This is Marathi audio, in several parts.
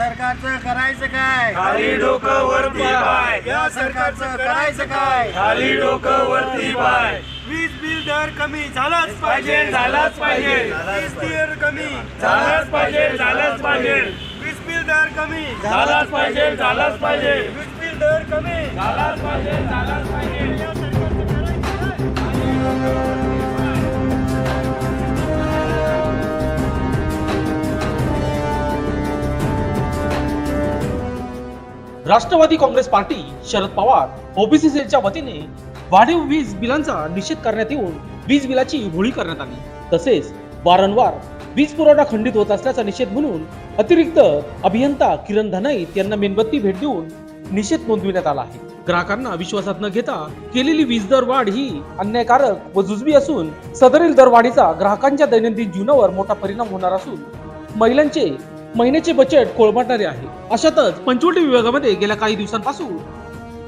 सरकारचं करायचं काय? खाली डोकं वरती पाय. या सरकारचं करायचं काय? खाली डोकं वरती पाय. वीज बिल दर कमी झालाच पाहिजे. झालाच पाहिजे. वीज दर कमी. झालाच पाहिजे झालाच पाहिजे. वीज बिल दर कमी. झालाच पाहिजे झालाच पाहिजे. वीज बिल दर कमी. झालाच पाहिजे झालाच पाहिजे. Rashtravadi Congress party Sharad Pawar OBC सेलच्या वतीने वाढीव वीज बिलांचा निषेध करण्यात येऊन वीज बिलाची होळी करण्यात आली. तसेच वारंवार वीज पुरवठा खंडित होत असल्याचा निषेध म्हणून अतिरिक्त अभियंता किरण धनाईत यांना मेणबत्ती भेट देऊन निषेध नोंदविण्यात आला आहे. ग्राहकांना विश्वासात न घेता केलेली वीज दर वाढ ही अन्यायकारक व जुजबी असून सदरील दरवाढीचा ग्राहकांच्या दैनंदिन जीवनावर मोठा परिणाम होणार असून महिलांचे महिन्याचे बजेट कोळमाटणारे आहे. अशातच पंचवटी विभागामध्ये गेल्या काही दिवसांपासून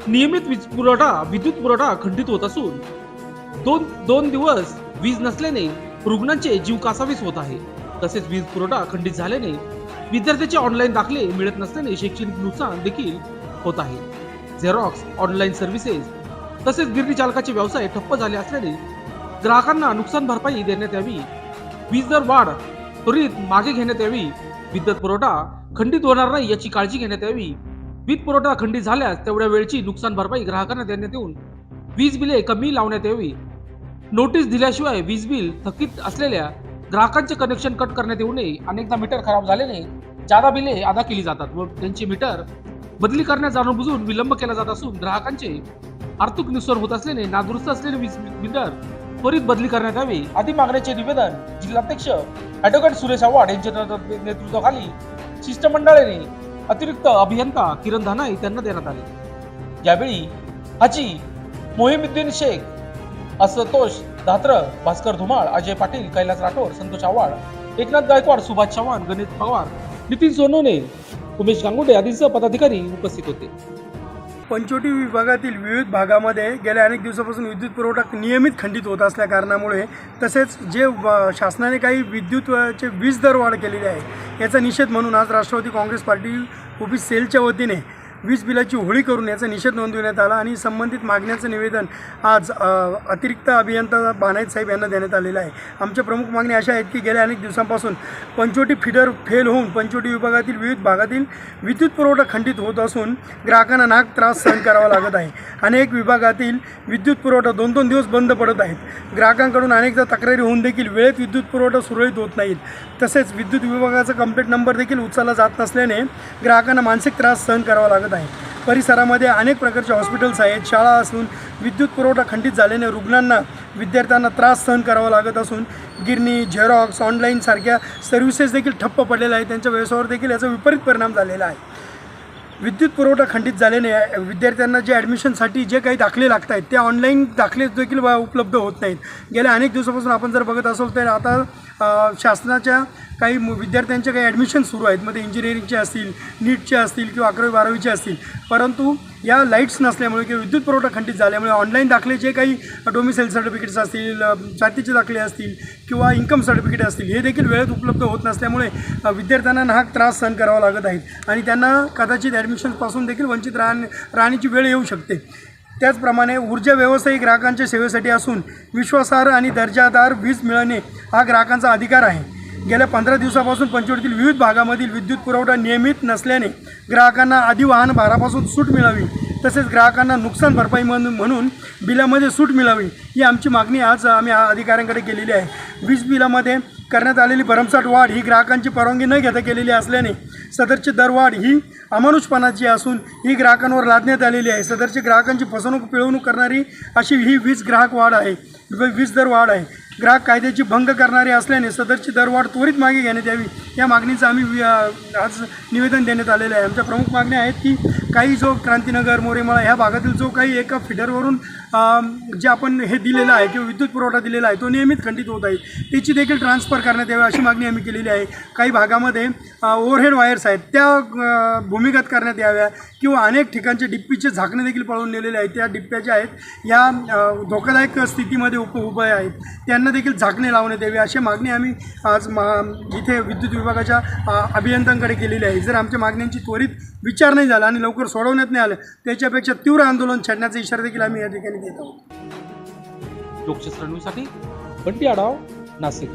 नियमित वीज पुरवठा विद्युत पुरवठा खंडित होत असून दोन दोन दिवस वीज नसल्याने रुग्णांचे जीव कासावीस होत आहे. तसेच वीज पुरवठा खंडित झाल्याने विद्यार्थ्याचे ऑनलाईन दाखले मिळत नसल्याने शैक्षणिक नुकसान देखील होत आहे. झेरॉक्स ऑनलाईन सर्व्हिसेस तसेच गिरणी चालकाचे व्यवसाय ठप्प झाले असल्याने ग्राहकांना नुकसान भरपाई देण्यात यावी. वीज दर वाढ त्वरित मागे घेण्यात यावी. विद्युत पुरवठा खंडित होणार नाही याची काळजी घेण्यात यावी. वीज पुरवठा खंडित झाल्यास तेवढ्या वेळची नुकसान भरपाई ग्राहकांना देण्यात येऊन वीज बिले कमी लावण्यात यावी. नोटीस दिल्याशिवाय वीज बिल थकीत असलेल्या ग्राहकांचे कनेक्शन कट करण्यात येऊ नये. अनेकदा मीटर खराब झाल्याने जादा बिले अदा केली जातात व त्यांची मीटर बदली करण्यास जाणून बुजून विलंब केला जात असून ग्राहकांचे आर्थिक नुकसान होत असल्याने नादुरुस्त असलेले वीज मीटर त्वरित बदली करण्यात यावी. आदी मागण्याचे निवेदन जिल्हाध्यक्ष ॲडव्होकेट सुरेश आव्हाड यांच्या नेतृत्वाखाली शिष्टमंडळाने अतिरिक्त अभियंता किरण धानाई त्यांना देण्यात आले. यावेळी हाजी मोहिमुद्दीन शेख असतोष धात्र भास्कर धुमाळ अजय पाटील कैलास राठोड संतोष आव्हाड एकनाथ गायकवाड सुभाष चव्हाण गणेश पवार नितीन सोनवणे उमेश गांगुडे आदींसह पदाधिकारी उपस्थित होते. पंचवटी विभागातील विविध भागामध्ये गेल्या अनेक दिवसापासून विद्युत पुरवठा नियमित खंडित होत असल्या कारणामुळे तसेच जे शासनाने काही विद्युतचे वीज दर वाढ केलेली आहे याचा निषेध म्हणून आज राष्ट्रवादी काँग्रेस पार्टी उपी सेलच्या वतीने वीज बिलाची होळी करून याचा निषेध नोंदवण्यात आला आणि संबंधित मागण्याचं निवेदन आज अतिरिक्त अभियंता बानायत साहेब यांना देण्यात आलेलं आहे. आमच्या प्रमुख मागण्या अशा आहेत की गेल्या अनेक दिवसांपासून पंचवटी फिडर फेल होऊन पंचवटी विभागातील विविध भागातील विद्युत पुरवठा खंडित होत असून ग्राहकांना नाक त्रास सहन करावा लागत आहे. अनेक विभागातील विद्युत पुरवठा दोन दोन दिवस बंद पडत आहेत. ग्राहकांकडून अनेकदा तक्रारी होऊन देखील वेळेत विद्युत पुरवठा सुरळीत होत नाहीत. तसेच विद्युत विभागाचा कंप्लेंट नंबर देखील उचलला जात नसल्याने ग्राहकांना मानसिक त्रास सहन करावा लागत आहे परिसरामध्ये अनेक प्रकारचे हॉस्पिटल्स आहेत शाळा असून विद्युत पुरवठा खंडित झाल्याने रुग्णांना विद्यार्थ्यांना त्रास सहन करावा लागत असून गिरणी झेरॉक्स ऑनलाईनसारख्या सर्व्हिसेस देखील ठप्प पडलेल्या आहेत. त्यांच्या व्यवसायावर देखील याचा विपरीत परिणाम झालेला आहे. विद्युत पुरवठा खंडित झाल्याने विद्यार्थ्यांना जे ॲडमिशनसाठी जे काही दाखले लागत आहेत ते ऑनलाईन दाखले देखील उपलब्ध होत नाहीत. गेल्या अनेक दिवसापासून आपण जर बघत असाल तर आता शासनाच्या काही विद्यार्थ्यांच्या काही ॲडमिशन सुरू आहेत. मध्ये इंजिनिअरिंगचे असतील नीटचे असतील किंवा अकरावी बारावीचे असतील. परंतु या लाईट्स नसल्यामुळे किंवा विद्युत पुरवठा खंडित झाल्यामुळे ऑनलाईन दाखले जे काही डोमिसाईल सर्टिफिकेट्स असतील जातीचे दाखले असतील किंवा इन्कम सर्टिफिकेट असतील हे देखील वेळेत उपलब्ध होत नसल्यामुळे विद्यार्थ्यांना नाहक त्रास सहन करावा लागत आहेत. आणि त्यांना कदाचित ॲडमिशनपासून देखील वंचित राहण राहण्याची वेळ येऊ शकते. त्याचप्रमाणे ऊर्जा व्यवसायी ग्राहकांच्या सेवेसाठी असून विश्वासार्ह आणि दर्जादार वीज मिळणे हा ग्राहकांचा अधिकार आहे. गेल्या पंधरा दिवसापासून पंचवटीतील विविध भागामधील विद्युत पुरवठा नियमित नसल्याने ग्राहकांना आधी वाहन भारापासून सूट मिळावी तसेच ग्राहकांना नुकसान भरपाई म्हणून म्हणून बिलामध्ये सूट मिळावी ही आमची मागणी आज आम्ही अधिकाऱ्यांकडे केलेली आहे. वीज बिलामध्ये करण्यात आलेली भरमसाठ वाढ ही ग्राहकांची परवानगी न घेता केलेली असल्याने सदरची दरवाढ ही अमानुषपणाची असून ही ग्राहकांवर लादण्यात आलेली आहे. सदरची ग्राहकांची फसवणूक पिळवणूक करणारी अशी ही वीज ग्राहक वाढ आहे. वीज दर वाढ आहे. ग्राहक कायद्याची भंग करणारे असल्याने सदरची दरवाढ त्वरित मागे घेण्यात यावी. या मागणीचं आम्ही आज निवेदन देण्यात आलेलं आहे. आमच्या प्रमुख मागण्या आहेत की काही जो क्रांतीनगर मोरेमाळा ह्या भागातील जो काही एका फिडरवरून जे आपण हे दिलेलं आहे किंवा विद्युत पुरवठा दिलेला आहे तो नियमित खंडित होत आहे. त्याची देखील ट्रान्सफर करण्यात यावी अशी मागणी आम्ही केलेली आहे. काही भागामध्ये ओव्हरहेड वायर्स आहेत त्या भूमिगत करण्यात याव्या किंवा अनेक ठिकाणचे डिप्पीचे झाकणे देखील पळवून नेलेले आहेत. त्या डिप्प्या ज्या आहेत या धोकादायक स्थितीमध्ये उप उभे आहेत. त्यांना देखील झाकणे लावण्यात यावी अशी मागणी आम्ही आज मा इथे विद्युत विभागाच्या अभियंत्यांकडे केलेली आहे. जर आमच्या मागण्यांची त्वरित विचार नाही झाला आणि लवकर लवकर सोडवण्यात नाही आलं. त्याच्यापेक्षा तीव्र आंदोलन छेडण्याचा इशारा देखील आम्ही या ठिकाणी देत आहोत. लोकशास्त्र न्यूजसाठी बंटी आढाव नाशिक.